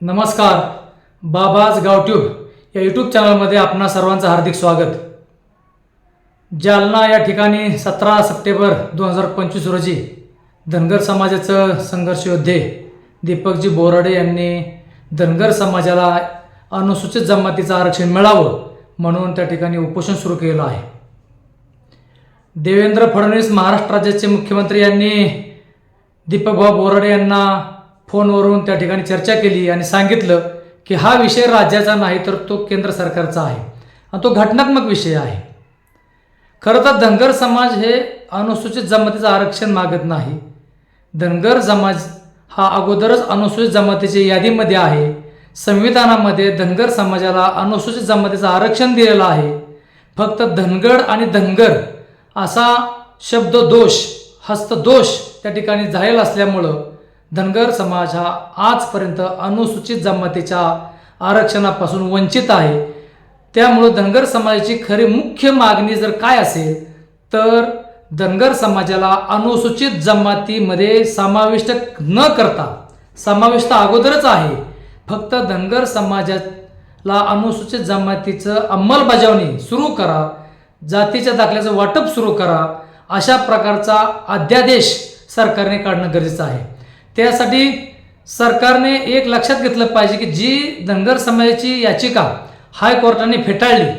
नमस्कार. बाबाज गावट्यूब या यूट्यूब चॅनलमध्ये आपणा सर्वांचं हार्दिक स्वागत. जालना या ठिकाणी सतरा सप्टेंबर दोन हजार पंचवीस रोजी धनगर समाजाचं संघर्ष योद्धे दीपकजी बोराडे यांनी धनगर समाजाला अनुसूचित जमातीचं आरक्षण मिळावं म्हणून त्या ठिकाणी उपोषण सुरू केलं आहे. देवेंद्र फडणवीस महाराष्ट्र राज्याचे मुख्यमंत्री यांनी दीपकभाऊ बोराडे यांना फोनवरून त्या ठिकाणी चर्चा केली आणि सांगितलं की हा विषय राज्याचा नाही तर तो केंद्र सरकारचा आहे. आणि तो घटनात्मक विषय आहे. खरं तर धनगर समाज हे अनुसूचित जमातीचं आरक्षण मागत नाही. धनगर समाज हा अगोदरच अनुसूचित जमातीच्या यादीमध्ये आहे. संविधानामध्ये धनगर समाजाला अनुसूचित जमातीचं आरक्षण दिलेलं आहे. फक्त धनगड आणि धनगर असा शब्द दोष हस्तदोष त्या ठिकाणी झालेला असल्यामुळं धनगर समाज हा आजपर्यंत अनुसूचित जमातीच्या आरक्षणापासून वंचित आहे. त्यामुळं धनगर समाजाची खरी मुख्य मागणी जर काय असेल तर धनगर समाजाला अनुसूचित जमातीमध्ये समाविष्ट न करता समाविष्ट अगोदरच आहे. फक्त धनगर समाजाला अनुसूचित जमातीचं अंमलबजावणी सुरू करा जातीच्या दाखल्याचं वाटप सुरू करा अशा प्रकारचा अध्यादेश सरकारने काढणं गरजेचं आहे. त्यासाठी सरकारने एक लक्षात घेतलं पाहिजे की जी धनगर समाजाची याचिका हायकोर्टाने फेटाळली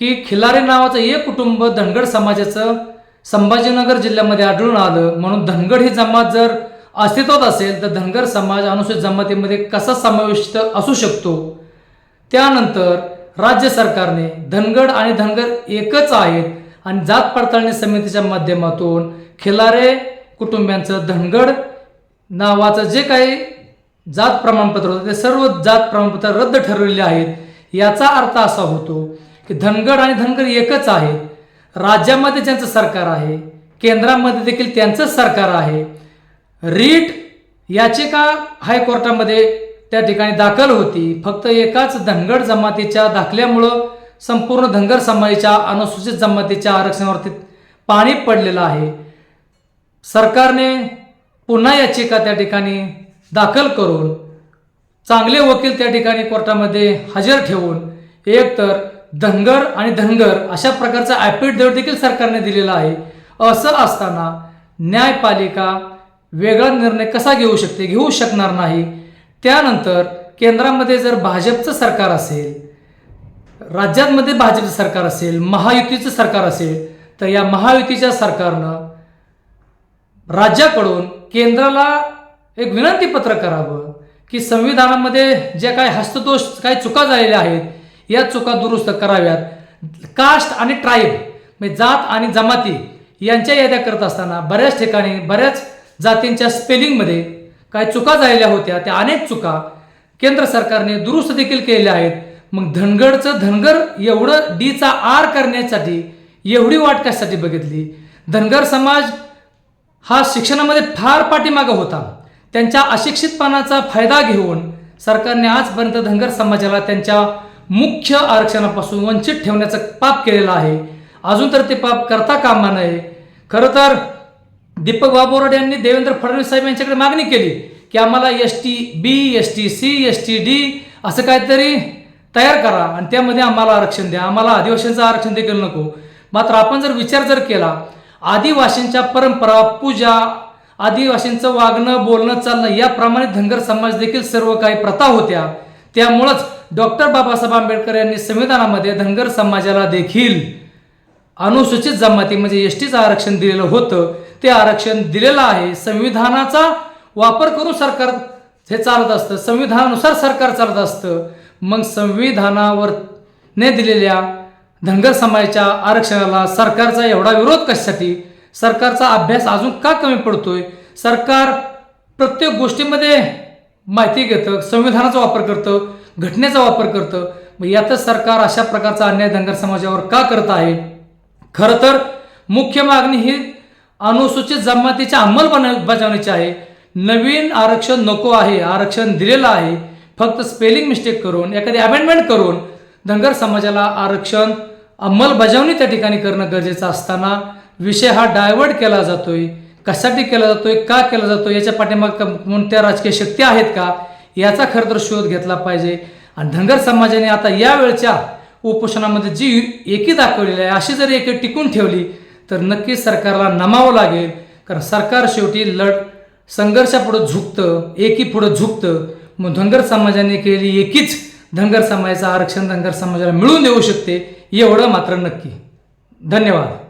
की खिलारे नावाचं एक कुटुंब धनगड समाजाचं संभाजीनगर जिल्ह्यामध्ये आढळून आलं. म्हणून धनगड ही जमात जर अस्तित्वात असेल तर धनगर समाज अनुसूचित जमातीमध्ये कसा समाविष्ट असू शकतो? त्यानंतर राज्य सरकारने धनगड आणि धनगर एकच आहेत आणि जात पडताळणी समितीच्या माध्यमातून खिलारे कुटुंबियांचं धनगड नावाचं जे काही जात प्रमाणपत्र होतं ते सर्व जात प्रमाणपत्र रद्द ठरवलेले आहेत. याचा अर्थ असा होतो की धनगड आणि धनगर एकच आहे. राज्यामध्ये ज्यांचं सरकार आहे केंद्रामध्ये देखील त्यांचंच सरकार आहे. रीट याचिका हायकोर्टामध्ये त्या ठिकाणी दाखल होती? फक्त एकाच धनगड जमातीच्या दाखल्यामुळं संपूर्ण धनगर समाजाच्या अनुसूचित जमातीच्या आरक्षणावरती पाणी पडलेलं आहे. सरकारने पुन्हा याचिका त्या ठिकाणी दाखल करून चांगले वकील त्या ठिकाणी कोर्टामध्ये हजर ठेवून एकतर धनगर आणि धनगर अशा प्रकारचा ॲपिडेव्हिट देखील सरकारने दिलेला आहे. असं असताना न्यायपालिका वेगळा निर्णय कसा घेऊ शकते घेऊ शकणार नाही. त्यानंतर केंद्रामध्ये जर भाजपचं सरकार असेल राज्यांमध्ये भाजपचं सरकार असेल महायुतीचं सरकार असेल तर या महायुतीच्या सरकारनं राज्याकडून केंद्राला एक विनंतीपत्र करावं की संविधानामध्ये जे काही हस्तदोष काही चुका झालेल्या आहेत या चुका दुरुस्त कराव्यात. कास्ट आणि ट्राईब म्हणजे जात आणि जमाती यांच्या याद्या करत असताना बऱ्याच ठिकाणी बऱ्याच जातींच्या स्पेलिंगमध्ये काही चुका झालेल्या होत्या. त्या अनेक चुका केंद्र सरकारने दुरुस्त देखील केलेल्या आहेत. मग धनगडचं धनगर एवढं डीचा आर करण्यासाठी एवढी वाट कशासाठी बघितली? धनगर समाज हा शिक्षणामध्ये फार पाठीमागं होता. त्यांच्या अशिक्षितपणाचा फायदा घेऊन सरकारने आजपर्यंत धनगर समाजाला त्यांच्या मुख्य आरक्षणापासून वंचित ठेवण्याचं पाप केलेलं आहे. अजून तर ते पाप करता कामा नये. खरं तर दीपक बाबोरडे यांनी देवेंद्र फडणवीस साहेब यांच्याकडे मागणी केली की आम्हाला S T B S T C S T D असं काहीतरी तयार करा आणि त्यामध्ये आम्हाला आरक्षण द्या. आम्हाला आदिवासींचं आरक्षण देखील नको. मात्र आपण जर विचार जर केला आदिवासींच्या परंपरा पूजा आदिवासींचं वागणं बोलणं चालणं याप्रमाणे धनगर समाज देखील सर्व काही प्रथा होत्या. त्यामुळंच डॉक्टर बाबासाहेब आंबेडकर यांनी संविधानामध्ये धनगर समाजाला देखील अनुसूचित जमाती म्हणजे एस टीचं आरक्षण दिलेलं होतं. ते आरक्षण दिलेलं आहे. संविधानाचा वापर करून सरकार हे चालत असतं. संविधानानुसार सरकार चालत असतं. मग संविधानावर ने दिलेल्या धनगर समाजाच्या आरक्षणाला सरकारचा एवढा विरोध कशासाठी? सरकारचा अभ्यास अजून का कमी पडतोय? सरकार प्रत्येक गोष्टीमध्ये माहिती घेतं संविधानाचा वापर करतं घटनेचा वापर करतं. मग यातच सरकार अशा प्रकारचा अन्याय धनगर समाजावर का करत आहे? खरं तर मुख्य मागणी ही अनुसूचित जमातीच्या अंमलबजावणीची आहे. नवीन आरक्षण नको आहे आरक्षण दिलेलं आहे. फक्त स्पेलिंग मिस्टेक करून एखादी अमेंडमेंट करून धनगर समाजाला आरक्षण अंमलबजावणी त्या ठिकाणी करणं गरजेचं असताना विषय हा डायव्हर्ट केला जातोय. कशासाठी केला जातोय? का केला जातोय? याच्या पाठीमाग कोणत्या राजकीय शक्ती आहेत का? याचा खरं तर शोध घेतला पाहिजे. आणि धनगर समाजाने आता या वेळच्या उपोषणामध्ये जी एकी दाखवलेली आहे अशी जर एकी टिकून ठेवली तर नक्कीच सरकारला नमावं लागेल. कारण सरकार शेवटी लढ संघर्षापुढं झुकतं एकी पुढं झुकतं. मग धनगर समाजाने केलेली एकीच धनगर समाजाचं आरक्षण धनगर समाजाला मिळून देऊ शकते एवढं मात्र नक्की. धन्यवाद.